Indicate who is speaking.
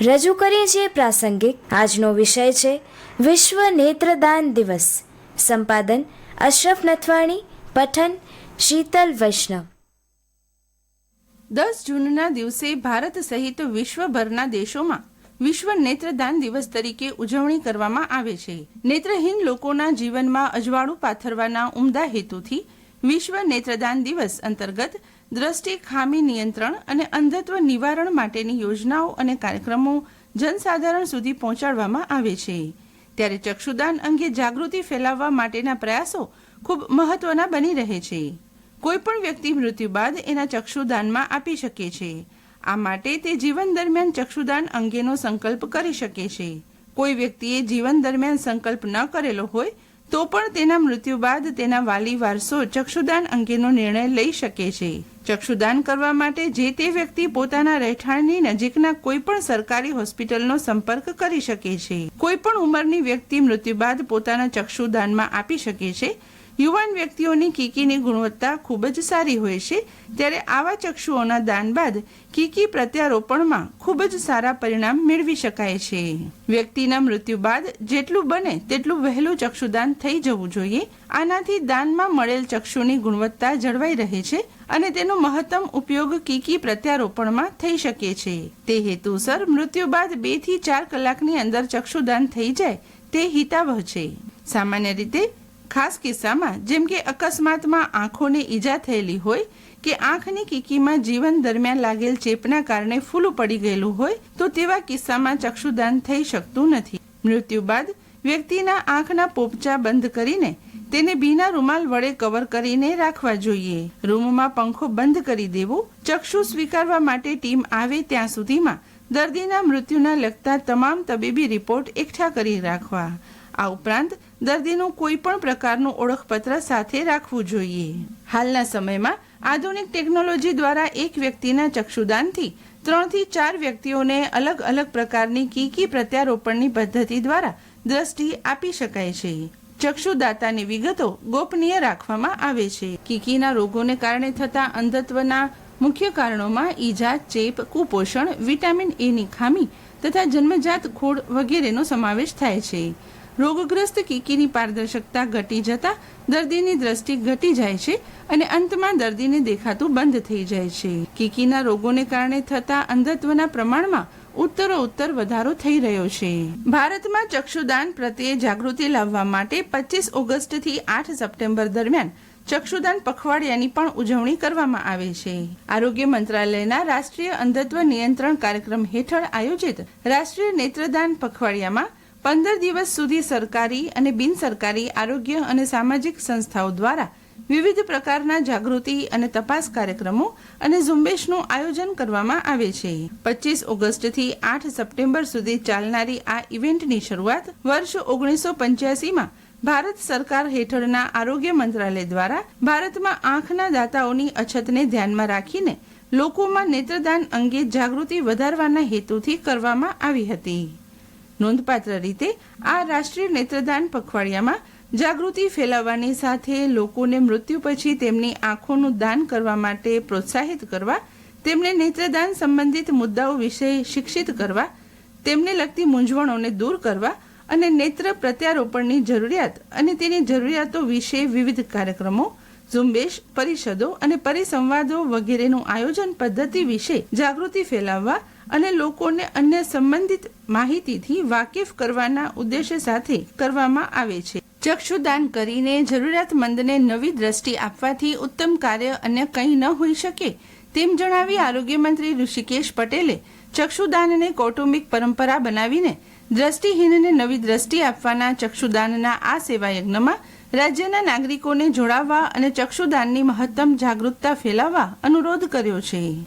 Speaker 1: રજૂ કરીએ છીએ પ્રાસંગિક. આજનો વિષય છે વિશ્વ નેત્રદાન દિવસ. સંપાદન અશરફ નથવાણી, પઠન શીતલ વૈષ્ણવ.
Speaker 2: દસ જૂનના દિવસે ભારત સહિત વિશ્વભરના દેશોમાં વિશ્વ નેત્રદાન દિવસ તરીકે ઉજવણી કરવામાં આવે છે. નેત્રહીન લોકોના જીવનમાં અજવાળું પાથરવાના ઉમદા હેતુથી વિશ્વ નેત્રદાન દિવસ અંતર્ગત દ્રષ્ટિ ખામી નિયંત્રણ અને અંધત્વ નિવારણ માટેની યોજનાઓ અને કાર્યક્રમો જનસાધારણ સુધી પહોંચાડવામાં આવે છે. ત્યારે ચક્ષુદાન અંગે જાગૃતિ ફેલાવવા માટેના પ્રયાસો ખૂબ મહત્વના બની રહે છે. કોઈ પણ વ્યક્તિ મૃત્યુ બાદ એના ચક્ષુદાનમાં આપી શકે છે. આ માટે તે જીવન દરમિયાન ચક્ષુદાન અંગેનો સંકલ્પ કરી શકે છે. કોઈ વ્યક્તિએ જીવન દરમિયાન સંકલ્પ ન કરેલો હોય તો પણ તેના મૃત્યુ બાદ તેના વાલી વારસો ચક્ષુદાન અંગેનો નિર્ણય લઈ શકે છે. ચક્ષુદાન કરવા માટે જે તે વ્યક્તિ પોતાના રહેઠાણની નજીકના કોઈ પણ સરકારી હોસ્પિટલનો સંપર્ક કરી શકે છે. કોઈ પણ ઉંમરની વ્યક્તિ મૃત્યુ બાદ પોતાના ચક્ષુદાનમાં આપી શકે છે યુવાન વ્યક્તિઓની કીકીની ગુણવત્તા ખૂબ જ સારી હોય છે, ત્યારે આવા ચક્ષુઓના દાન બાદ કીકી પ્રત્યારોપણમાં ખૂબ જ સારા પરિણામ મેળવી શકાય છે. વ્યક્તિના મૃત્યુ બાદ જેટલું બને તેટલું વહેલું ચક્ષુદાન થઈ જવું જોઈએ. આનાથી દાનમાં મળેલ ચક્ષુની ગુણવત્તા જળવાઈ રહે છે અને તેનો મહત્તમ ઉપયોગ કીકી પ્રત્યારોપણમાં થઈ શકે છે. તે હેતુસર મૃત્યુ બાદ બેથી ચાર કલાકની અંદર ચક્ષુદાન થઈ જાય તે હિતાવહ છે. સામાન્ય રીતે ખાસ કિસ્સામાં જેમ કે અકસ્માતમાં આંખોને ઈજા થયેલી હોય કે આંખની કીકીમાં જીવન દરમિયાન લાગેલ ચેપના કારણે ફૂલું પડી ગયેલું હોય, તો તેવા કિસ્સામાં ચક્ષુદાન થઈ શકતું નથી. મૃત્યુ બાદ વ્યક્તિના આંખના પોપચા બંધ કરીને તેને ભીના રૂમાલ વડે કવર કરીને રાખવા જોઈએ. રૂમમાં પંખો બંધ કરી દેવો, ચક્ષુ સ્વીકારવા માટે ટીમ આવે ત્યાં સુધીમાં દર્દીના મૃત્યુના લગતા તમામ તબીબી રિપોર્ટ એકઠા કરી રાખવા. આ ઉપરાંત દર્દીનું કોઈ પણ પ્રકારનું ઓળખપત્ર સાથે રાખવું જોઈએ. હાલના સમયમાં આધુનિક ટેકનોલોજી દ્વારા એક વ્યક્તિના ચક્ષુદાનથી ત્રણથી ચાર વ્યક્તિઓને અલગ અલગ પ્રકારની કીકી પ્રત્યારોપણની પદ્ધતિ દ્વારા દ્રષ્ટિ આપી શકાય છે. ચક્ષુદાતાની વિગતો ગોપનીય રાખવામાં આવે છે. કીકીના રોગોને કારણે થતા અંધત્વના મુખ્ય કારણોમાં ઈજા, ચેપ, કુપોષણ, વિટામિન એની ખામી તથા જન્મજાત ખોડ વગેરેનો સમાવેશ થાય છે. રોગગ્રસ્ત કીકીની પારદર્શકતા ઘટી જતા દર્દીની દ્રષ્ટિ ઘટી જાય છે અને અંતમાં દર્દીને દેખાતું બંધ થઈ જાય છે. કીકીના રોગોને કારણે થતા અંધત્વના પ્રમાણમાં ઉત્તરો ઉત્તર વધારો થઈ રહ્યો છે. ભારતમાં ચક્ષુદાન પ્રત્યે જાગૃતિ લાવવા માટે પચીસ ઓગસ્ટથી આઠ સપ્ટેમ્બર દરમિયાન ચક્ષુદાન પખવાડિયાની પણ ઉજવણી કરવામાં આવે છે. આરોગ્ય મંત્રાલયના રાષ્ટ્રીય અંધત્વ નિયંત્રણ કાર્યક્રમ હેઠળ આયોજિત રાષ્ટ્રીય નેત્રદાન પખવાડિયામાં પંદર દિવસ સુધી સરકારી અને બિનસરકારી આરોગ્ય અને સામાજિક સંસ્થાઓ દ્વારા વિવિધ પ્રકારના જાગૃતિ અને તપાસ કાર્યક્રમો અને ઝુંબેશનું આયોજન કરવામાં આવે છે. પચીસ ઓગસ્ટથી આઠ સપ્ટેમ્બર સુધી ચાલનારી આ ઇવેન્ટની શરૂઆત વર્ષ ઓગણીસો પંચ્યાસીમાં ભારત સરકાર હેઠળના આરોગ્ય મંત્રાલય દ્વારા ભારતમાં આંખના દાતાઓની અછતને ધ્યાનમાં રાખીને લોકોમાં નેત્રદાન અંગે જાગૃતિ વધારવાના હેતુથી કરવામાં આવી હતી. નોંધપાત્ર રીતે આ રાષ્ટ્રીય નેત્રદાન પખવાડિયામાં જાગૃતિ ફેલાવવાની સાથે લોકોને મૃત્યુ પછી તેમની આંખોનું દાન કરવા માટે પ્રોત્સાહિત કરવા, તેમને નેત્રદાન સંબંધિત મુદ્દાઓ વિશે શિક્ષિત કરવા, તેમને લગતી મૂંઝવણોને દૂર કરવા અને નેત્ર પ્રત્યારોપણની જરૂરિયાત અને તેની જરૂરિયાતો વિશે વિવિધ કાર્યક્રમો, ઝુંબેશ, પરિષદો અને પરિસંવાદો વગેરેનું આયોજન પદ્ધતિ વિશે જાગૃતિ ફેલાવવા અને લોકોને અન્ય સંબંધિત માહિતીથી વાકેફ કરવાના ઉદ્દેશ્ય સાથે કરવામાં આવે છે. ચક્ષુદાન કરીને જરૂરિયાતમંદને નવી દ્રષ્ટિ આપવાથી ઉત્તમ કાર્ય અન્ય કંઈ ન હોઈ શકે તેમ જણાવી આરોગ્ય મંત્રી ઋષિકેશ પટેલે ચક્ષુદાનને કૌટુંબિક પરંપરા બનાવીને દ્રષ્ટિહીનને નવી દ્રષ્ટિ આપવાના ચક્ષુદાનના આ સેવાયજ્ઞમાં રાજ્યના નાગરિકોને જોડાવવા અને ચક્ષુદાનની મહત્તમ જાગૃતતા ફેલાવવા અનુરોધ કર્યો છે.